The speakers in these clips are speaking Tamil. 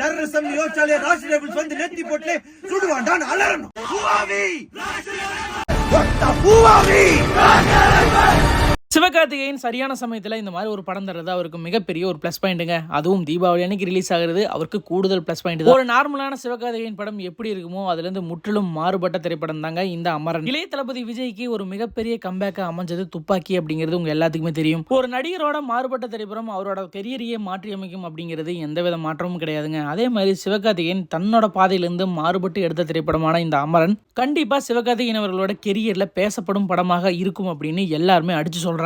டெரரிசம் யோசிச்சாலே ராஷ் லேபிள்ஸ் வந்து நெத்தி போட்டு சுடுவாண்டான்னு அலறணும். பூவாவி! ஒத்த பூவாவி! சிவகார்த்திகேயன் சரியான சமயத்தில் இந்த மாதிரி ஒரு படம் தர்றது அவருக்கு மிகப்பெரிய ஒரு ப்ளஸ் பாயிண்ட்டுங்க அதுவும் தீபாவளி அன்னைக்கு ரிலீஸ் ஆகுறது அவருக்கு கூடுதல் ப்ளஸ் பாயிண்ட் ஒரு நார்மலான சிவகார்த்திகேயன் படம் எப்படி இருக்குமோ அதுலேருந்து முற்றிலும் மாறுபட்ட திரைப்படம் தாங்க இந்த அமரன். இளைய தளபதி விஜய்க்கு ஒரு மிகப்பெரிய கம்பேக்காக அமைஞ்சது துப்பாக்கி அப்படிங்கிறது உங்க எல்லாத்துக்குமே தெரியும். ஒரு நடிகரோட மாறுபட்ட திரைப்படம் அவரோட கெரியரையே மாற்றி அமைக்கும் அப்படிங்கிறது எந்தவித மாற்றமும் கிடையாதுங்க. அதே மாதிரி சிவகார்த்திகேயன் தன்னோட பாதையிலிருந்து மாறுபட்டு எடுத்த திரைப்படமான இந்த அமரன் கண்டிப்பாக சிவகார்த்திகேயன் அவர்களோட கெரியரில் பேசப்படும் படமாக இருக்கும் அப்படின்னு எல்லாருமே அடிச்சு சொல்றாங்க.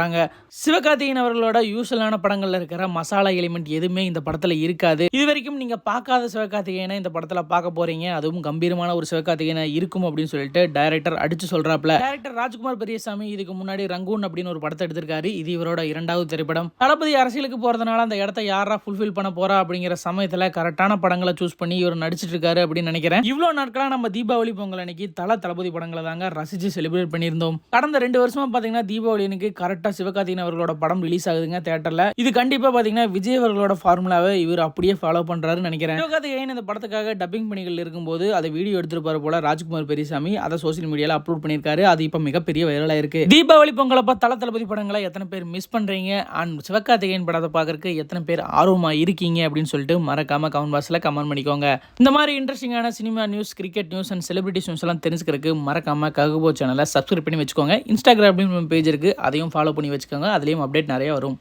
சிவகார்த்திகேயன் அவர்களோட யூஸ்வலான படங்கள்ல இருக்கிற மசாலா எலிமெண்ட் எதுவுமே இந்த படத்துல இருக்காது. இது வரைக்கும் நீங்க பார்க்காத சிவகார்த்திகேயனை இந்த படத்துல பார்க்க போறீங்க. அதுவும் கம்பீரமான ஒரு சிவகார்த்திகேயனை இருக்கும் அப்படின்னு சொல்லிட்டு டைரக்டர் அடிச்சு சொல்றாப்ல டைரக்டர் ராஜ்குமார் பெரியசாமி இதுக்கு முன்னாடி ரங்கூன் அப்படின்னு ஒரு படத்தை எடுத்திருக்காரு. இது இவரோட இரண்டாவது திரைப்படம். தளபதி அரசியலுக்கு போறதுனால அந்த இடத்த யாரா ஃபுல்ஃபில் பண்ண போறா அப்படிங்கிற சமயத்துல கரெக்டான படங்களை சூஸ் பண்ணி இவர் நடிச்சிட்டு இருக்காரு அப்படின்னு நினைக்கிறேன். இவ்வளவு நாட்களா நம்ம தீபாவளி பொங்கல் அன்னைக்கு தல தளபதி படங்களை தாங்க ரசிச்சு செலிப்ரேட் பண்ணியிருந்தோம். கடந்த ரெண்டு வருஷமா பாத்தீங்கன்னா தீபாவளி எனக்கு கரெக்ட் சிவகார்த்திகேயன் அவர்களோட படம் ரிலீஸ் ஆகுதுங்க தேட்டரில் இது கண்டிப்பா பாத்தீங்கன்னா விஜய் அவர்களோட ஃபார்முலாவை இவர் அப்படியே ஃபாலோ பண்றாருன்னு நினைக்கிறேன். சிவகார்த்திகேயன் இந்த படத்துக்காக டப்பிங் பணிகள் இருக்கும்போது அதை வீடியோ எடுத்திருப்பாரு போல ராஜ்குமார் பெரியசாமி அதை சோசியல் மீடியால அப்லோட் பண்ணியிருக்காரு. அது இப்போ மிகப்பெரிய வைரலாக இருக்கு தீபாவளி பொங்கலப்ப தள தளபதி படங்களை எத்தனை பேர் மிஸ் பண்றீங்க? அண்ட் சிவகார்த்திகேயன் படத்தை பார்க்கறதுக்கு எத்தனை பேர் ஆர்வமா இருக்கீங்க? அப்படின்னு சொல்லிட்டு மறக்காம கமெண்ட் பாக்ஸில் கமெண்ட் பண்ணிக்கோங்க. இந்த மாதிரி இன்ட்ரெஸ்டிங்கான cinema news cricket news and celebrities news எல்லாம் தெரிஞ்சுக்கிறதுக்கு மறக்காம ககுபோ சேனலை சப்ஸ்கிரைப் பண்ணி வச்சுக்கோங்க. இன்ஸ்டாகிராம் பேஜ் இருக்கு. அதையும் ஃபாலோ பண்ணி வச்சுக்கோங்க. அதுலயும் அப்டேட் நிறைய வரும்.